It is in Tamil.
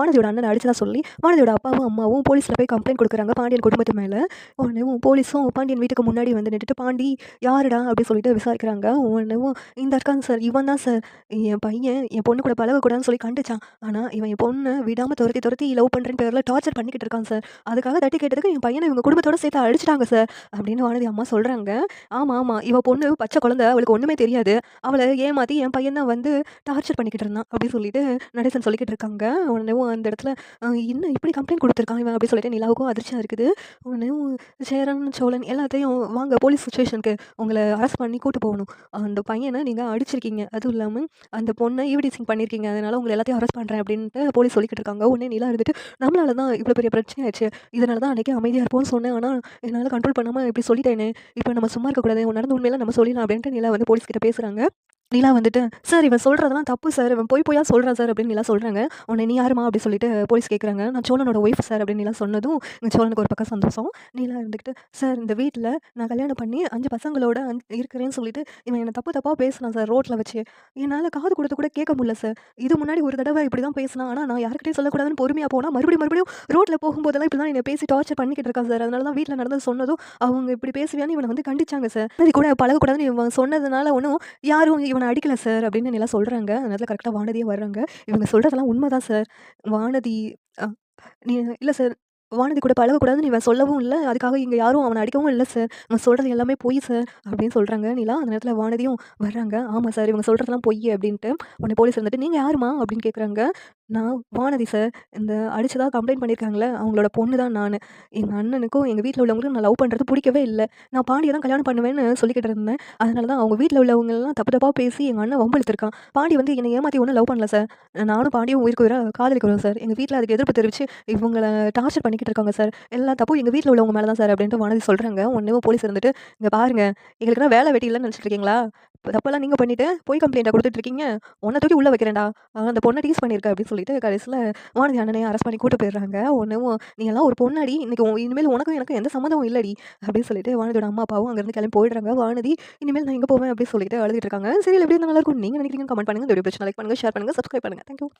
வானதியோட அண்ணனை அடிச்சதா சொல்லி வானதியோட அப்பாவும் அம்மாவும் போலீஸில் போய் கம்ப்ளைண்ட் கொடுக்குறாங்க பாண்டியன் குடும்பத்து மேலே. உடனேவும் போலீஸும் பாண்டியன் வீட்டுக்கு முன்னாடி வந்து நின்றுட்டு பாண்டி யாருடா? அப்படின்னு சொல்லிட்டு விசாரிக்கிறாங்க. உடனேவும் இந்த இருக்காங்க சார் இவன் தான் சார் என் பையன் என் பொண்ணு கூட பழகக்கூடாதுன்னு சொல்லி கண்டுச்சான். ஆனால் இவன் என் பொண்ணை விடாமல் துரத்தி துரத்தி லவ் பண்ணுறேன்னு பேரில் டார்ச்சர் பண்ணிக்கிட்டு இருக்கான் சார் அதுக்காக தட்டி கேட்டதுக்கு என் பையனை இவங்க குடும்பத்தோட சேர்த்து அடிச்சிட்டாங்க சார் அப்படின்னு வானதி அம்மா சொல்கிறாங்க ஆமாம் ஆமாம் இவன் பொண்ணு பச்சை குழந்தை அவளுக்கு ஒன்றுமே தெரியாது. அவளை ஏமாற்றி என் பையன் தான் வந்து டார்ச்சர் பண்ணிக்கிட்டு இருந்தான் அப்படின்னு சொல்லிட்டு நடேசன் சொல்லிக்கிட்டு இருக்காங்க. உடனேவும் அந்த இடத்துல இன்னும் என்ன இப்படி கம்ப்ளைண்ட் கொடுத்துருக்கான் இவன்? அப்படி சொல்லிட்டு நிலாவுக்கும் அதிர்ச்சியாக இருக்குது. உடனேவும் சேரன் சோழன் எல்லாத்தையும் வாங்க போலீஸ் சுச்சுவேஷனுக்கு உங்களை அரெஸ்ட் பண்ணி கூட்டு போகணும். அந்த பையனை நீங்கள் அடிச்சிருக்கீங்க. அதுவும் இல்லாமல் அந்த பொண்ணை ஈவிடிசிங் பண்ணியிருக்கீங்க அதனால உங்களை எல்லாத்தையும் அரெஸ்ட் பண்ணுறேன் அப்படின்ட்டு போலீஸ் சொல்லிக்கிட்டு இருக்காங்க. உடனே நிலா இருந்துட்டு நம்மளால தான் இவ்வளோ பெரிய பிரச்சனை ஆயிடுச்சு இதனால தான் அன்றைக்கி அமைதியாக இருப்போம்னு சொன்னேன். ஆனால் என்னால் கண்ட்ரோல் பண்ணாமல் இப்படி சொல்லிட்டேனே. இப்போ நம்ம சும்மா இருக்கக்கூடாது நடந்த உண்மையில நம்ம சொல்லிடலாம் அப்படின்ட்டு நிலா வந்து போலீஸ் கிட்ட பேசுகிறாங்க நிலா வந்துட்டு சார் இவன் சொல்கிறதெல்லாம் தப்பு சார். இவன் போய் போயா சொல்கிறான் சார் அப்படின்னு நிலா சொல்கிறாங்க உடனே நீ யாருமா? அப்படி சொல்லிட்டு போலீஸ் கேட்குறாங்க நான் சோழனோட ஒய்ஃப் சார் அப்படின்னு நிலா சொன்னதும் இங்கே சோழனுக்கு ஒரு பக்கம் சந்தோஷம். நீலா இருந்துக்கிட்டு சார் இந்த வீட்டில் நான் கல்யாணம் பண்ணி அஞ்சு பசங்களோட அஞ்சு இருக்கிறேன்னு சொல்லிட்டு இவன் என்னை தப்பு தப்பாக பேசினான் சார் ரோட்டில் வச்சு. என்னால் காது கொடுத்து கூட கேட்க முடியல சார். இது முன்னாடி ஒரு தடவை இப்படி தான் பேசினான். ஆனால் நான் யாருக்கிட்டையும் சொல்லக்கூடாதுன்னு பொறுமையாக போனால் மறுபடியும் மறுபடியும் ரோட்டில் போகும்போதெல்லாம் இப்படி தான் என்னை பேசி டார்ச்சர் பண்ணிக்கிட்டு இருக்கான் சார். அதனால தான் வீட்டில் நடந்தது சொன்னதும் அவங்க இப்படி பேசுவியான்னு இவனை வந்து கண்டிச்சாங்க சார். இது கூட பழகக்கூடாதுன்னு இவன் சொன்னதுனால ஒன்றும் யாரும் இவனை அடிக்கல சார் அப்படின்னு நிலா சொல்கிறாங்க அந்த நேரத்தில் கரெக்டாக வானதியே வர்றாங்க. இவங்க சொல்கிறதெல்லாம் உண்மை தான் சார். வானதி நீ இல்லை சார். வானதி கூட பழகக்கூடாதுன்னு இவன் சொல்லவும் இல்லை. அதுக்காக இங்கே யாரும் அவனை அடிக்கவும் இல்லை சார். அவன் சொல்கிறது எல்லாமே பொய் சார் அப்படின்னு சொல்கிறாங்க நீலாம் அந்த நேரத்தில் வானதியும் வர்றாங்க. ஆமாம் சார் இவங்க சொல்கிறதெல்லாம் பொய் அப்படின்ட்டு. உடனே போலீஸ் வந்துட்டு நீங்கள் யாருமா அப்படின்னு கேட்குறாங்க நான் வானதி சார் இந்த அடிச்சதாக கம்ப்ளைண்ட் பண்ணியிருக்காங்களே அவங்களோட பொண்ணு தான் நான். எங்கள் அண்ணனுக்கும் எங்கள் வீட்டில் உள்ளவங்களுக்கும் நான் லவ் பண்ணுறது பிடிக்கவே இல்லை. நான் பாண்டியை தான் கல்யாணம் பண்ணுவேன்னு சொல்லிக்கிட்டு இருந்தேன். அதனால தான் அவங்க வீட்டில் உள்ளவங்கெல்லாம் தப்பு தப்பாக பேசி எங்கள் அண்ணன் வம்பெழுத்திருக்கான் பாண்டி வந்து என்னை ஏமாற்றி ஒன்றும் லவ் பண்ணல சார் நானும் பாண்டியும் உயிருக்கு உயிராக காதலிக்கிறோம் சார் எங்கள் வீட்டில் அதுக்கு எதிர்ப்பு தெரிவித்து இவங்களை டார்ச்சர் பண்ணிக்கிட்டு இருக்காங்க சார் எல்லா தப்பும் எங்கள் வீட்டில் உள்ளவங்க மேலே தான் சார் அப்படின்ட்டு வானதி சொல்கிறாங்க ஒன்றுமே போலீஸ் இருந்துட்டு இங்கே பாருங்கள் எங்களுக்குலாம் வேலை வெட்டி இல்லைன்னு நினச்சிட்டு இருக்கீங்களா? தப்பெல்லாம் நீங்கள் பண்ணிவிட்டு போய் கம்ப்ளைண்ட்டாக கொடுத்துட்டு இருக்கீங்க உன்னை தூக்கி உள்ளே வைக்கிறேன்டா. அந்த பொண்ணை டீஸ் பண்ணியிருக்க அப்படின்னு சொல்லிட்டு கடைசியில் வானதி அண்ணனையும் அரெஸ்ட் பண்ணி கூட்டு போயிடுறாங்க. ஒன்றும் எல்லாம் ஒரு பொண்ணாடி. இன்றைக்கி இனிமேல் உனக்கும் எனக்கும் எந்த சம்மந்தமும் இல்லடி அப்படின்னு சொல்லிட்டு வானதியோட அம்மா அப்பாவும் அங்கேருந்து கிளம்பி போயிடுறாங்க. வானதி இனிமேல் நான் எங்கே போவேன் அப்படின்னு சொல்லிட்டு அழுதுட்டு இருக்காங்க. சரி எப்படி இருந்தா நல்லா இருக்கும்? நீங்கள் நினைக்கிறீங்க கமெண்ட் பண்ணுங்க. இந்த வீடியோ பிரச்சனை லைக் பண்ணுங்கள் ஷேர் பண்ணுங்க சப்ஸ்கிரைப் பண்ணுங்க. தேங்க்யூ